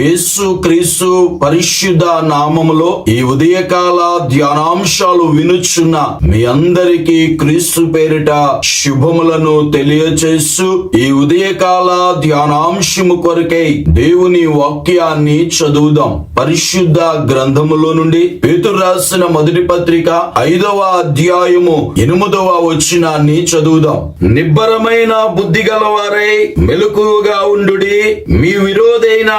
యేసు క్రీస్తు పరిశుద్ధ నామములో ఈ ఉదయకాల ధ్యానాంశాలు వినుచున్న మీ అందరికీ క్రీస్తు పేరిట శుభములను తెలియచేస్తూ ఈ ఉదయకాల ధ్యానాంశము కొరకై దేవుని వాక్యాన్ని చదువుదాం. పరిశుద్ధ గ్రంథములో నుండి పేతురు రాసిన మొదటి పత్రిక ఐదవ అధ్యాయము ఎనిమిదవ వచనాన్ని చదువుదాం. నిబ్బరమైన బుద్ధి గలవారై మెలకుగా ఉండుడి మీ విరోధైన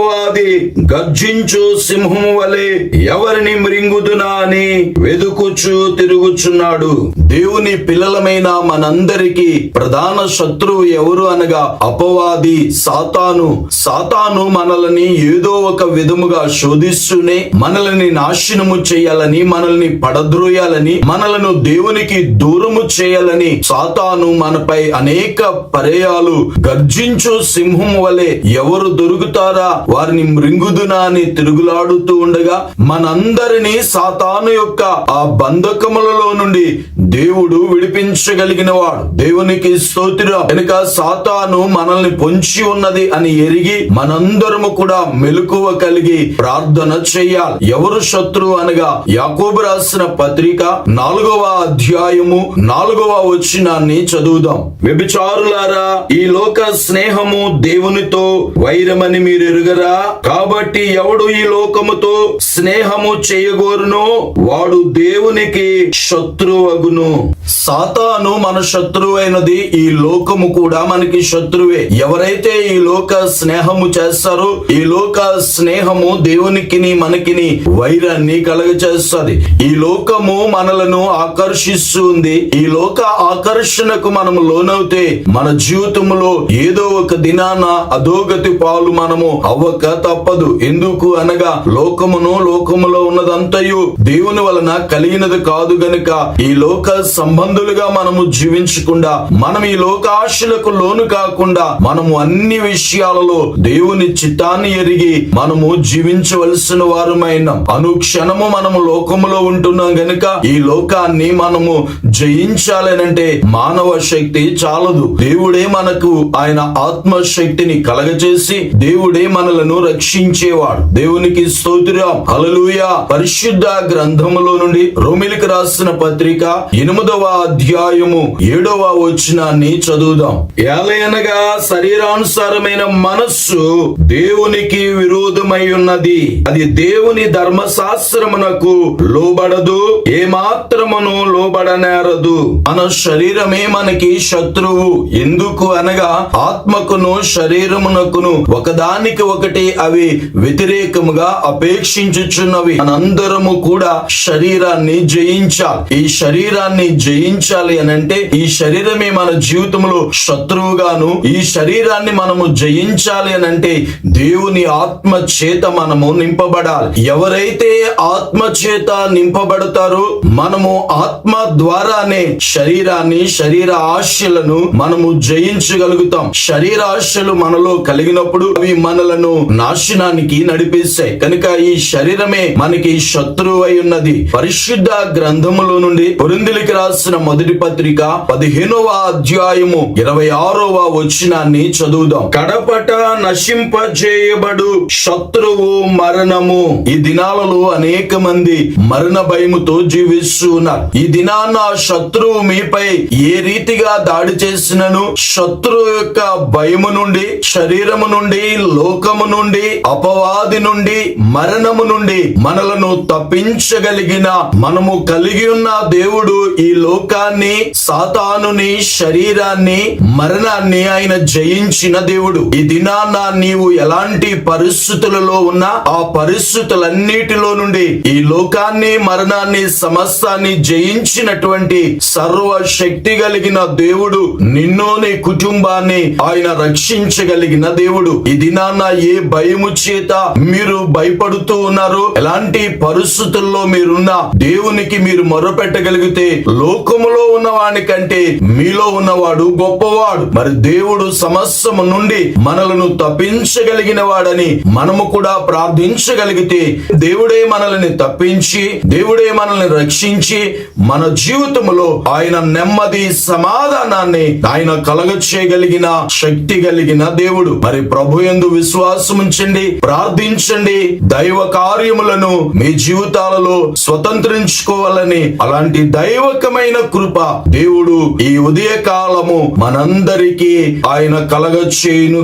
యహోవాది గర్జించు సింహము వలె ఎవరిని మృంగుదునా అని వెదుకుచు తిరుగుచున్నాడు. దేవుని పిల్లలమైన మనందరికీ ప్రధాన శత్రువు ఎవరు అనగా అపవాది సాతాను. సాతాను మనల్ని ఏదో ఒక విధముగా శోధిస్తూనే మనల్ని నాశనము చేయాలని మనల్ని పడద్రోయాలని మనలను దేవునికి దూరము చేయాలని సాతాను మనపై అనేక పర్యాలు గర్జించు సింహం వలె ఎవరు దొరుకుతారా? వారిని మృంగుదునా అని తిరుగులాడుతూ ఉండగా మనందరినీ సాతాను యొక్క ఆ బంధకములలో నుండి దేవుడు విడిపించగలిగిన వాడు దేవునికి స్తోత్రం. కనుక సాతాను మనల్ని పొంచి ఉన్నది అని ఎరిగి మనందరము కూడా మెలకువ కలిగి ప్రార్థన చేయాలి. ఎవరు శత్రువు అనగా యాకోబు రాసిన పత్రిక నాలుగవ అధ్యాయము నాలుగవ వచ్చినాన్ని చదువుదాం. వ్యభిచారులారా ఈ లోక స్నేహము దేవునితో వైరమని మీరు ఎరుగరా కాబట్టి ఎవడు ఈ లోకముతో స్నేహము చేయగోరును వాడు దేవునికి శత్రువగును. సాతాను మన శత్రువైనది ఈ లోకము కూడా మనకి శత్రువే. ఎవరైతే ఈ లోక స్నేహము చేస్తారో ఈ లోక స్నేహము దేవునికిని మనకిని వైరాన్ని కలగ చేస్తుంది ఈ లోకము మనలను ఆకర్షిస్తుంది. ఈ లోక ఆకర్షణకు మనము లోనవుతే మన జీవితంలో ఏదో ఒక దినాన అధోగతి పాలు మనము అవ్వ అవ్వక తప్పదు. ఎందుకు అనగా లోకమును లోకములో ఉన్నదంతయు దేవుని వలన కలిగినది కాదు గనుక ఈ లోక సంబంధులుగా మనము జీవించకుండా మనం ఈ లోక ఆశలకు లోను కాకుండా మనము అన్ని విషయాలలో దేవుని చిత్తాన్ని ఎరిగి మనము జీవించవలసిన వారమైన. అనుక్షణము మనము లోకములో ఉంటున్నాం గనుక ఈ లోకాన్ని మనము జయించాలనంటే మానవ శక్తి చాలదు. దేవుడే మనకు ఆయన ఆత్మశక్తిని కలగజేసి దేవుడే మనలను రక్షించేవాడు. దేవునికి స్తోత్రం. హల్లెలూయా. పరిశుద్ధ గ్రంథములో నుండి రోమిలికి రాసిన పత్రిక ఎనిమిదవ అధ్యాయము ఏడవ వచనాన్ని చదువుదాం. ఏలయనగా శరీరానుసారమైన మనస్సు దేవునికి విరోధమై ఉన్నది. అది దేవుని ధర్మశాస్త్రమునకు లోబడదు ఏ మాత్రమును లోబడనేరదు. మన శరీరమే మనకి శత్రువు. ఎందుకు అనగా ఆత్మకును శరీరమునకును ఒకదానికి ఒకటి అవి వ్యతిరేకముగా అపేక్షించుచున్నవి. మనందరము కూడా శరీరాన్ని జయించాలి. ఈ శరీరాన్ని జయించాలి అని అంటే ఈ శరీరమే మన జీవితంలో శత్రువుగాను ఈ శరీరాన్ని మనము జయించాలి అని అంటే దేవుని ఆత్మ చేత మనము నింపబడాలి. ఎవరైతే ఆత్మ చేత నింపబడతారో మనము ఆత్మ ద్వారానే శరీరాన్ని శరీర ఆశలను మనము జయించగలుగుతాం. శరీర ఆశలు మనలో కలిగినప్పుడు అవి మనలను నాశనానికి నడిపిస్తాయి కనుక ఈ శరీరమే మనకి శత్రువు అయి ఉన్నది. పరిశుద్ధ గ్రంథములో నుండి పొరిందులకి రాసిన మొదటి పత్రిక పదిహేనవ అధ్యాయము ఇరవై ఆరవ వచనాన్ని చదువుదాం. కడపట నశింపజేయబడు శత్రువు మరణము. ఈ దినాలలో అనేక మంది మరణ భయముతో జీవిస్తూ ఉన్నారు ఈ దినాన శత్రువు మీపై ఏ రీతిగా దాడి చేసినను? శత్రువు యొక్క భయము నుండి శరీరము నుండి లోకము నుండి అపవాది నుండి మరణము నుండి మనలను తప్పించగలిగిన మనము కలిగి ఉన్న దేవుడు ఈ లోకాన్ని సాతానుని శరీరాన్ని మరణాన్ని ఆయన జయించిన దేవుడు. ఈ దినాన నీవు ఎలాంటి పరిస్థితులలో ఉన్నా ఆ పరిస్థితులన్నిటిలో నుండి ఈ లోకాన్ని మరణాన్ని సమస్తాన్ని జయించినటువంటి సర్వ శక్తి కలిగిన దేవుడు నిన్ను నీ కుటుంబాన్ని ఆయన రక్షించగలిగిన దేవుడు. ఈ దినాన ఏ భయము చేత మీరు భయపడుతూ ఉన్నారు. ఎలాంటి పరిస్థితుల్లో మీరున్నా దేవునికి మీరు మొరపెట్టగలిగితే లోకములో ఉన్నవాని కంటే మీలో ఉన్నవాడు గొప్పవాడు. మరి దేవుడు సమస్యము నుండి మనలను తప్పించగలిగిన వాడని మనము కూడా ప్రార్థించగలిగితే దేవుడే మనల్ని తప్పించి దేవుడే మనల్ని రక్షించి మన జీవితంలో ఆయన నెమ్మది సమాధానాన్ని ఆయన కలగ చేయగలిగిన శక్తి కలిగిన దేవుడు. మరి ప్రభు ఎందు విశ్వాస విశ్వాసం ఉంచండి ప్రార్థించండి. దైవ కార్యములను మీ జీవితాలలో స్వతంత్రించుకోవాలని అలాంటి దైవకమైన కృప దేవుడు ఈ ఉదయ కాలము మనందరికీ ఆయన కలగ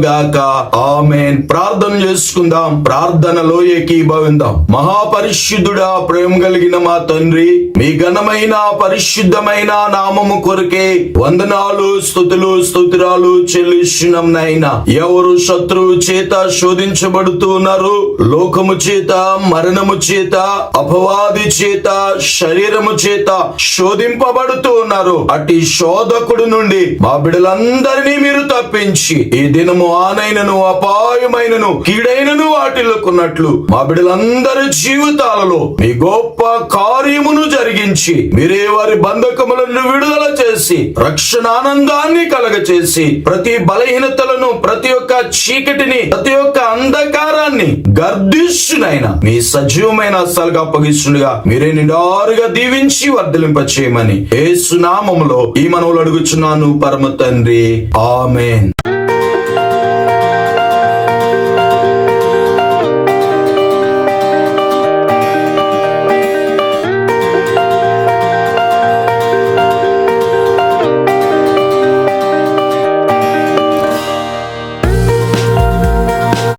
గాక ఆమెన్. ప్రార్థన చేసుకుందాం. ప్రార్థనలో ఏకీభవిందాం. మహాపరిశుద్ధుడా ప్రేమ కలిగిన మా తండ్రి మీ ఘనమైన పరిశుద్ధమైన నామము కొరకే వందనాలు స్థుతులు స్తోత్రాలు చెల్లిస్తున్నాం నాయన. ఎవరు శత్రువు చేత శోధించబడుతున్నారు లోకము చేత మరణము చేత అపవాది చేత శరీరము చేత శోధింపబడుతూ ఉన్నారు. అట్టి శోధకుడు నుండి మా బిడ్డలందరినీ మీరు తప్పించి ఈ దినము ఆనైనను అపాయమైనను కీడైనను వాటిల్లుకున్నట్లు మా బిడ్డలందరి జీవితాలలో మీ గొప్ప కార్యమును జరిగించి మీరే వారి బంధకములను విడుదల చేసి రక్షణ ఆనందాన్ని కలగచేసి ప్రతి బలహీనతలను ప్రతి ఒక్క చీకటిని ప్రతి ఒక్క అంధకారాన్ని గర్దిస్తునైనా మీ సజీవమైన అస్సలుగా అప్పగిస్తుండగా మీరే నిడారుగా దీవించి వర్ధలింప చేయమని సునామములో ఈ మనవులు అడుగుచున్నాను పరమ తండ్రి. ఆమెన్.